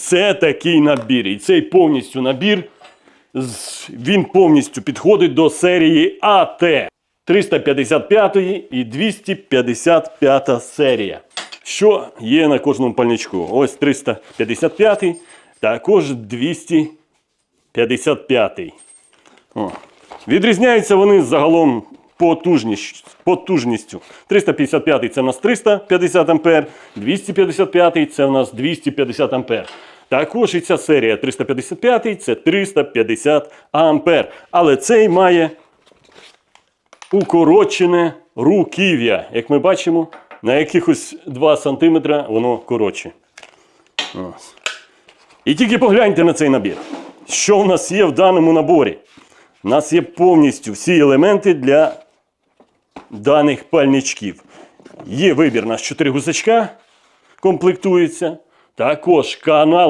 Це такий набір. І цей повністю набір він повністю підходить до серії АТ 355 і 255 серія. Що є на кожному пальничку? Ось 355, також 255. О. Відрізняються вони загалом потужністю. 355 це в нас 350 ампер, 255 це в нас 250 ампер. Також і ця серія 355 це 350 ампер. Але цей має укорочене руків'я. Як ми бачимо, на якихось 2 см воно коротше. І тільки погляньте на цей набір. Що в нас є в даному наборі? У нас є повністю всі елементи для даних пальничків. Є вибір на 4 гусачка, комплектується. Також канал.